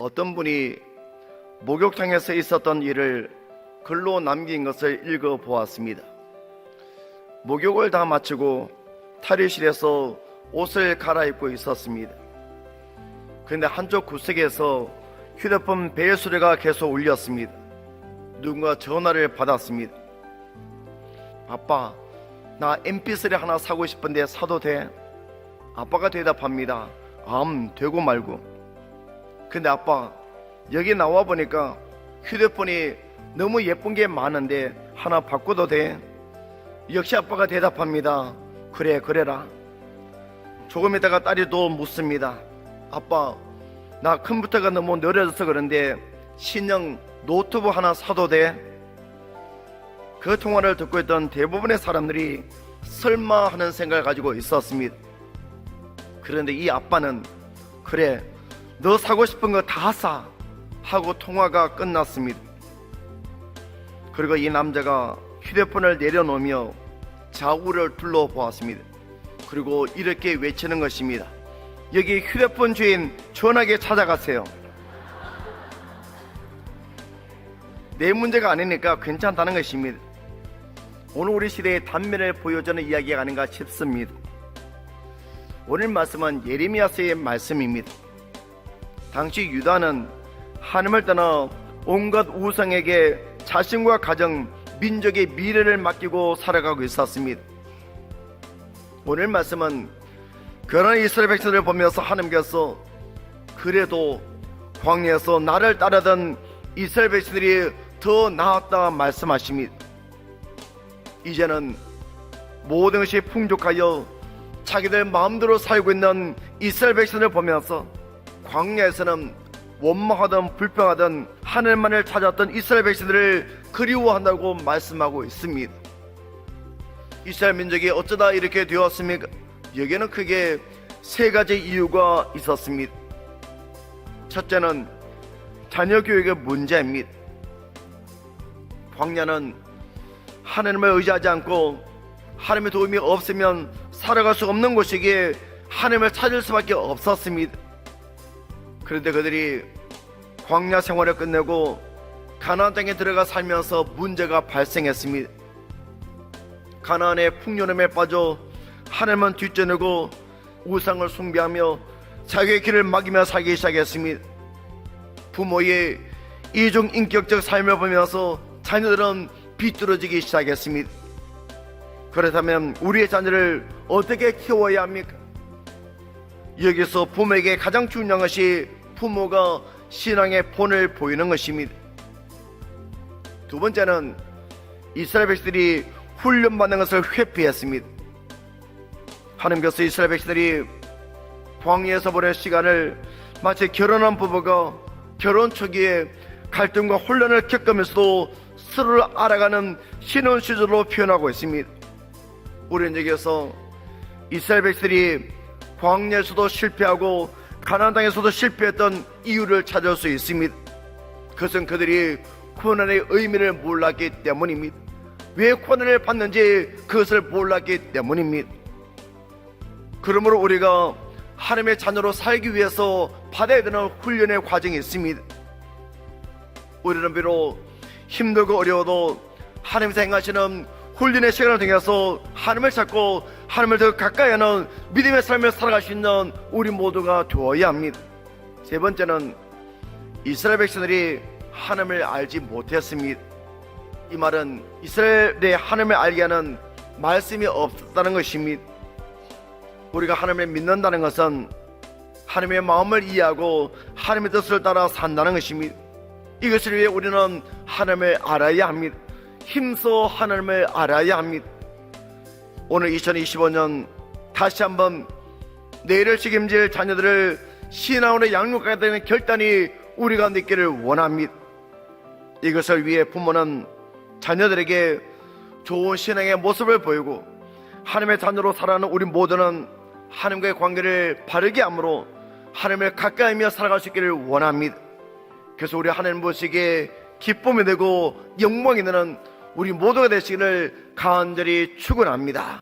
어떤 분이 목욕탕에서 있었던 일을 글로 남긴 것을 읽어 보았습니다. 목욕을 다 마치고 탈의실에서 옷을 갈아입고 있었습니다. 그런데 한쪽 구석에서 휴대폰 벨 소리가 계속 울렸습니다. 누군가 전화를 받았습니다. 아빠, 나 MP3 하나 사고 싶은데 사도 돼? 아빠가 대답합니다. 암, 되고 말고. 근데 아빠, 여기 나와 보니까 휴대폰이 너무 예쁜 게 많은데 하나 바꿔도 돼? 역시 아빠가 대답합니다. 그래, 그래라. 조금 있다가 딸이 또 묻습니다. 아빠, 나 컴퓨터가 너무 느려져서 그런데 신형 노트북 하나 사도 돼? 그 통화를 듣고 있던 대부분의 사람들이 설마 하는 생각을 가지고 있었습니다. 그런데 이 아빠는 그래, 너 사고 싶은 거 다 사. 하고 통화가 끝났습니다. 그리고 이 남자가 휴대폰을 내려놓으며 좌우를 둘러보았습니다. 그리고 이렇게 외치는 것입니다. 여기 휴대폰 주인 전화기 찾아가세요. 내 문제가 아니니까 괜찮다는 것입니다. 오늘 우리 시대의 단면을 보여주는 이야기가 아닌가 싶습니다. 오늘 말씀은 예레미야서의 말씀입니다. 당시 유다는 하나님을 떠나 온갖 우상에게 자신과 가정, 민족의 미래를 맡기고 살아가고 있었습니다. 오늘 말씀은 그런 이스라엘 백성들을 보면서 하나님께서 그래도 광야에서 나를 따르던 이스라엘 백성들이 더 나았다 말씀하십니다. 이제는 모든 것이 풍족하여 자기들 마음대로 살고 있는 이스라엘 백성을 보면서 광야에서는 원망하던 불평하던 하늘만을 찾았던 이스라엘 백성들을 그리워한다고 말씀하고 있습니다. 이스라엘 민족이 어쩌다 이렇게 되었습니까? 여기에는 크게 세 가지 이유가 있었습니다. 첫째는 자녀 교육의 문제입니다. 광야는 하나님을 의지하지 않고 하나님의 도움이 없으면 살아갈 수 없는 곳이기에 하나님을 찾을 수밖에 없었습니다. 그런데 그들이 광야 생활을 끝내고 가나안 땅에 들어가 살면서 문제가 발생했습니다. 가나안의 풍요함에 빠져 하나님은 뒷전이고 우상을 숭배하며 자기의 길을 막이며 살기 시작했습니다. 부모의 이중 인격적 삶을 보면서 자녀들은 비뚤어지기 시작했습니다. 그렇다면 우리의 자녀를 어떻게 키워야 합니까? 여기서 부모에게 가장 중요한 것이 부모가 신앙의 본을 보이는 것입니다. 두 번째는 이스라엘 백성들이 훈련받는 것을 회피했습니다. 하나님께서 이스라엘 백성들이 광야에서 보낸 시간을 마치 결혼한 부부가 결혼 초기에 갈등과 혼란을 겪으면서도 서로를 알아가는 신혼 시절로 표현하고 있습니다. 우리는 여기서 이스라엘 백성들이 광야에서도 실패하고 가나안 땅에서도 실패했던 이유를 찾을 수 있습니다. 그것은 그들이 고난의 의미를 몰랐기 때문입니다. 왜 고난을 받는지 그것을 몰랐기 때문입니다. 그러므로 우리가 하나님의 자녀로 살기 위해서 받아야 되는 훈련의 과정이 있습니다. 우리는 비록 힘들고 어려워도 하나님께서 행하시는 훈련의 시간을 통해서 하나님을 찾고 하나님을 더 가까이 하는 믿음의 삶을 살아갈 수 있는 우리 모두가 되어야 합니다. 세 번째는 이스라엘 백성들이 하나님을 알지 못했습니다. 이 말은 이스라엘의 하나님을 알게 하는 말씀이 없었다는 것입니다. 우리가 하나님을 믿는다는 것은 하나님의 마음을 이해하고 하나님의 뜻을 따라 산다는 것입니다. 이것을 위해 우리는 하나님을 알아야 합니다. 힘써 하나님을 알아야 합니다. 오늘 2025년 다시 한번 내일을 책임질 자녀들을 신앙으로 양육하게 되는 결단이 우리가 느끼를 원합니다. 이것을 위해 부모는 자녀들에게 좋은 신앙의 모습을 보이고 하나님의 자녀로 살아가는 우리 모두는 하나님과의 관계를 바르게 함으로 하나님을 가까이며 살아갈 수 있기를 원합니다. 그래서 우리 하나님 보시기에 기쁨이 되고 영광이 되는 우리 모두가 되시기를 간절히 축원합니다.